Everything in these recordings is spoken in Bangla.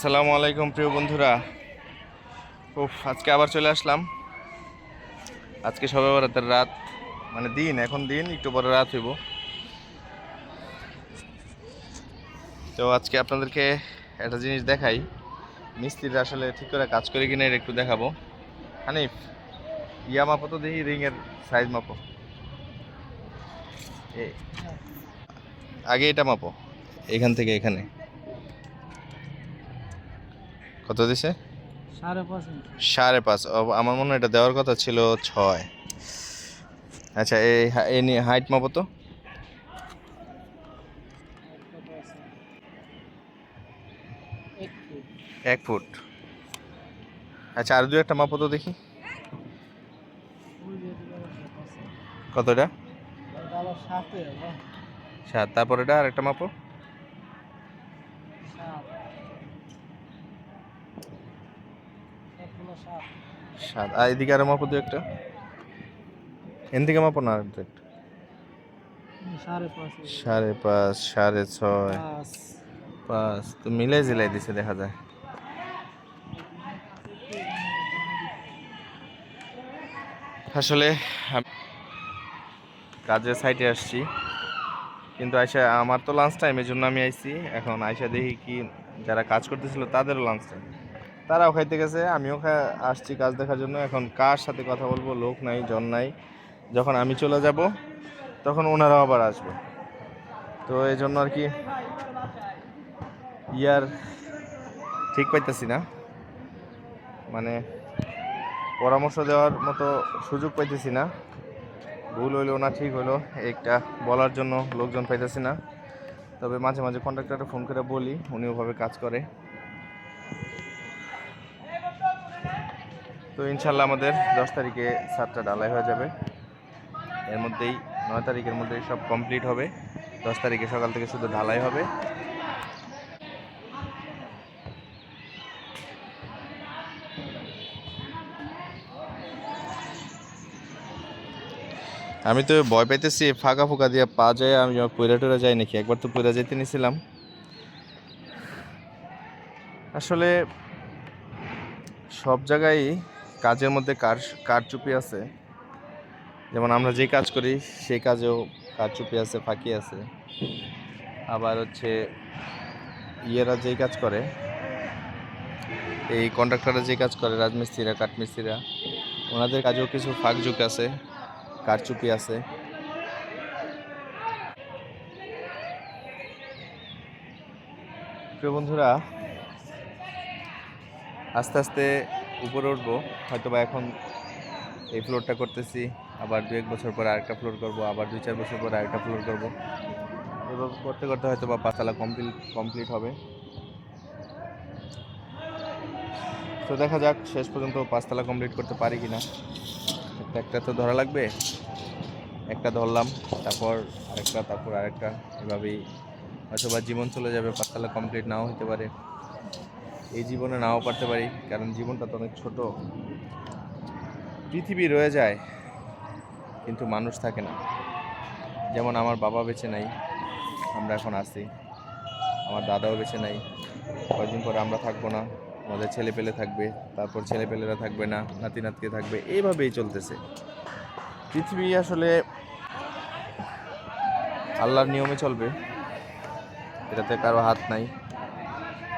আসসালামু আলাইকুম, প্রিয় বন্ধুরা। উফ, আজকে আবার চলে আসলাম। আজকে সবে বরাতের রাত মানে দিন, এখন দিন, একটু পরে রাত হইব। তো আজকে আপনাদেরকে একটা জিনিস দেখাই। মিস্ত্রিরা আসলে ঠিক করে কাজ করে কিনা এটা একটু দেখাবো। হানিফ ইয়া মাপো তো দেখি রিংয়ের সাইজ মাপো। আগে এটা মাপো, এখান থেকে এখানে। কত দিছে? সাড়ে পাঁচ আমার মনে হয় এটা দেওয়ার কথা ছিল ছয়। আচ্ছা এই এই নিয়ে হাইট মাপো তো। এক ফুট। আচ্ছা আর দু একটা মাপো তো দেখি। কতটা? সাত। তারপর এটা আর একটা মাপো সাত সবগুলো সাত আর এদিকে আরও মাপো দু একটা। এন থেকে মাপো না আর দু একটা। সাড়ে পাঁচ। সাড়ে ছয়। পাঁচ। তো মিলাই জিলাই দিছে দেখা যায়। আসলে কাজের সাইটে আসছি। কিন্তু আয়সা আমার তো লাঞ্চ টাইম এই জন্য আমি আইছি। এখন আয়সা দেখি কি যারা কাজ করতেছিল তাদেরও লাঞ্চ টাইম তারাও খাইতে গেছে, আমিও আসছি কাজ দেখার জন্য। এখন কার সাথে কথা বলব, লোক নাই, জন নাই। যখন আমি চলে যাব, তখন ওনারাও আবার আসবে। তো এই জন্য আর কি, ইয়ার ঠিক পাইতেছি না। মানে পরামর্শ দেওয়ার মতো সুযোগ পাইতেছি না। ভুল হইল না, ঠিক হইল। একটা বলার জন্য লোকজন পাইতেছি না। তবে মাঝে মাঝে কন্ট্রাক্টরকে ফোন করে বলি উনি ওভাবে কাজ করে। তো ইনশাল্লাহ আমাদের দশ তারিখে সাতটা ডালাই হয়ে যাবে। এর মধ্যেই নয় তারিখের মধ্যেই সব কমপ্লিট হবে। দশ তারিখে সকাল থেকে শুধু ঢালাই হবে। আমি তো ভয় পাইতেছি, ফাঁকা ফুকা দিয়ে পা যায়, আমি পয়রা টয়রা যাই নাকি, একবার তো পয়রা যেতে নিয়েছিলাম আসলে সব জায়গায় কাজের মধ্যে কার কারচুপি আছে? যেমন আমরা যে কাজ করি, সেই কাজেও কারচুপি আছে, ফাঁকি আছে। আবার হচ্ছে ইয়েরা যেই কাজ করে, এই কন্ট্রাক্টররা যে কাজ করে, রাজমিস্ত্রিরা, কাঠমিস্ত্রিরা, ওনাদের কাজেও কিছু ফাঁকঝুক আছে, কারচুপি আছে। প্রিয় বন্ধুরা, আস্তে আস্তে উপরে উঠবো হয়তো বা এখন এই ফ্লোরটা করতেছি, আবার দু এক বছর পর আরেকটা ফ্লোর করব, আবার দুই চার বছর পর আরেকটা ফ্লোর করব। এভাবে করতে করতে হয়তো বা পাঁচতলা কমপ্লিট কমপ্লিট হবে। তো দেখা যাক, শেষ পর্যন্ত পাঁচতলা কমপ্লিট করতে পারি কি না একটা একটা তো ধরা লাগবে। একটা ধরলাম, তারপর আরেকটা তারপর আরেকটা। এভাবেই হয়তো বা জীবন চলে যাবে, পাঁচতলা কমপ্লিট নাও হতে পারে। এই জীবনে নাও পারতে পারি, কারণ জীবনটা তো অনেক ছোট। পৃথিবী রয়ে যায়, কিন্তু মানুষ থাকে না। যেমন আমার বাবা বেঁচে নাই, আমরা এখন আছি। আমার দাদাও বেঁচে নাই, কয়েকদিন পরে আমরা থাকব না। আমাদের ছেলে পেলে থাকবে, তারপর ছেলে পেলেরা থাকবে না নাতি নাতকে থাকবে, এইভাবেই চলতেছে। পৃথিবী আসলে আল্লাহর নিয়মে চলবে, এটাতে কারও হাত নাই,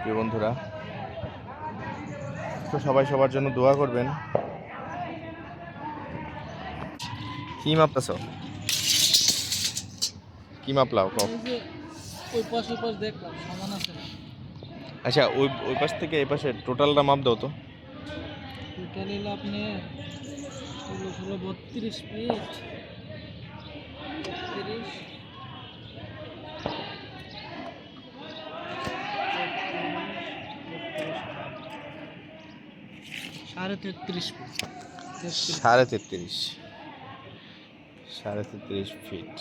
প্রিয় বন্ধুরা। তো সবাই সবার জন্য দোয়া করবেন। কি মাপতেছ? কি মাপলাও? কও। ওই পাশ ওই পাশ দেখলাম সমান আছে আচ্ছা ওই ওই পাশ থেকে এই পাশে টোটালটা মাপ দাও তো। টোটাল আপনি ষোলো বত্রিশ ফিট বত্রিশ সাড়ে তেত্রিশ সাড়ে তেত্রিশ। সাড়ে তেত্রিশ ফিট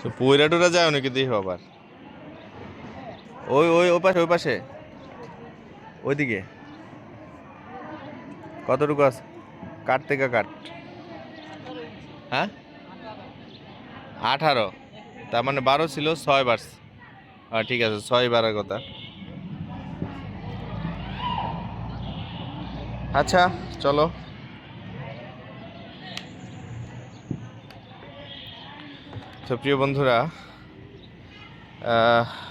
তো পয়রা টোরা যায় নাকি দেখো আবার ওই ওই ওই পাশে ওই পাশে। ওইদিকে? কতটুকু আছে? কাট থেকে কাট হ্যাঁ? আঠারো। তার মানে বারো ছিল ছয় বার। ঠিক আছে, ছয় বারের কথা। আচ্ছা চলো। তো প্রিয় বন্ধুরা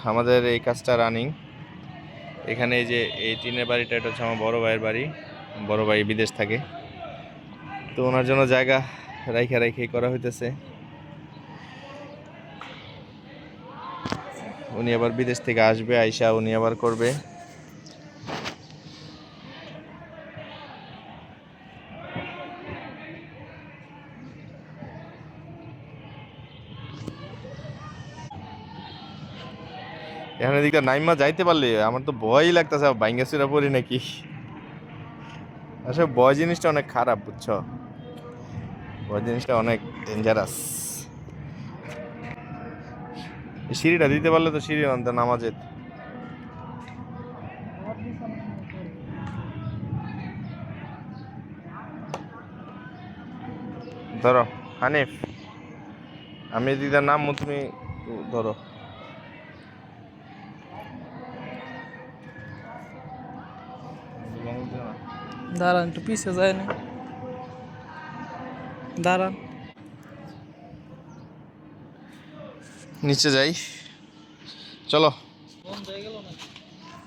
আমাদের এই কাজটা রানিং এখানে এই যে, এই টিনের বাড়িটা, এটা হচ্ছে আমার বড় ভাইয়ের বাড়ি। বড় ভাই বিদেশ থাকে। তো ওনার জন্য জায়গা রাইখা রাইখেই করা হইতেছে। উনি আবার বিদেশ থেকে আসবে, আইসা উনি আবার করবে। এখানে দিকটা নাইমা যাইতে পারলে, আমার তো ভয়ই লাগতেছে বাইঙ্গা সুরা পড়ি নাকি? আসলে ভয় জিনিসটা অনেক খারাপ, বুঝছ? ভয় জিনিসটা অনেক ডেঞ্জারাস সিঁড়িটা দিতে পারলে তো সিঁড়ি আনতে নামা ধরো, হানিফ, আমি দিদার নাম তুমি ধরো। দাঁড়ান একটু পিছিয়ে যায় না। দাঁড়ান। নিচে যাই। চলো।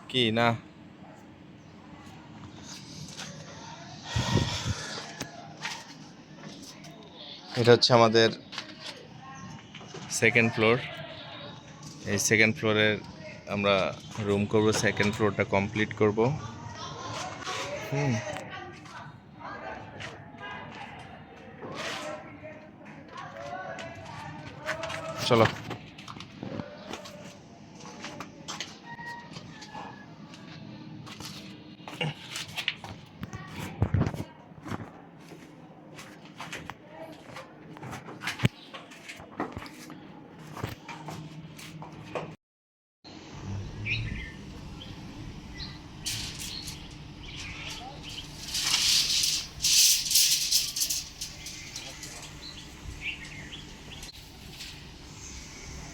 কি, না? এটা হচ্ছে আমাদের সেকেন্ড ফ্লোর এই সেকেন্ড ফ্লোরের আমরা রুম করব। সেকেন্ড ফ্লোরটা কমপ্লিট করব। হুম। চলো।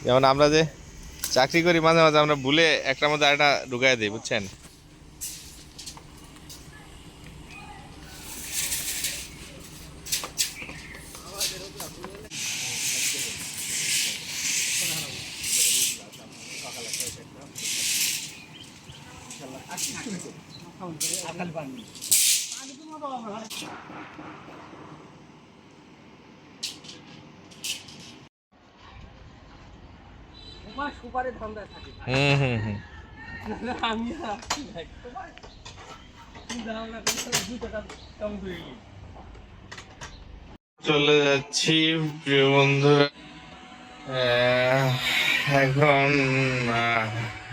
যেমন আমরা যে চাকরি করি মাঝে মাঝে আমরা ভুলে একটার মধ্যে আরেকটা ঢুকাই দিই, বুঝছেন? সুপারে ধান্দায় থাকি। হুম হুম আমি চলে যাচ্ছি প্রিয় বন্ধুরা। আহ, এখন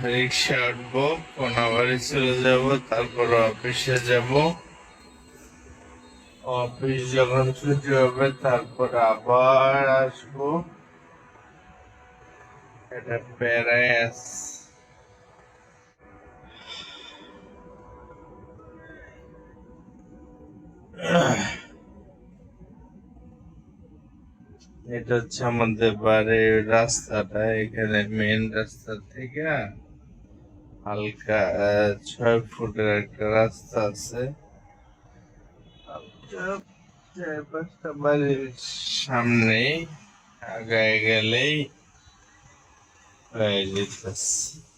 রিক্সা উঠবো কোনাবাড়ি চলে যাব তারপর অফিসে যাব। অফিস যখন ছুটি হবে তারপর আবার আসব। এটা প্যারাস এটা হচ্ছে আমাদের বাড়ির রাস্তাটা, এখানে মেন রাস্তা থেকে হালকা ছয় ফুটের একটা রাস্তা আছে। চার পাঁচটা বাড়ির সামনে আগায় গেলেই হয়ে যেতেছে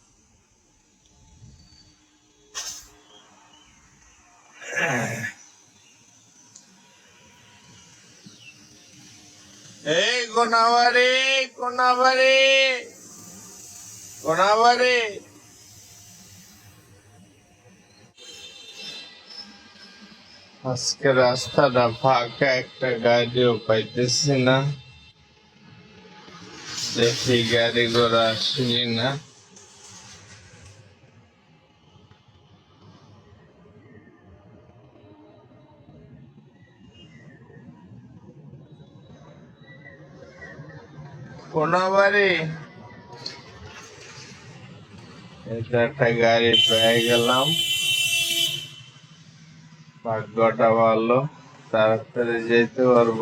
এই কোনাবাড়ি কোনাবাড়ি কোনাবাড়ি আজকে রাস্তাটা ফাঁকা একটা গাড়িও পাইতেছি না দেখি গাড়ি ঘোড়া আসেনি না। কোনাবাড়ি এটা একটা গাড়ি পেয়ে গেলাম। ভাগ্যটা ভালো, তাড়াতাড়ি যেতে পারব।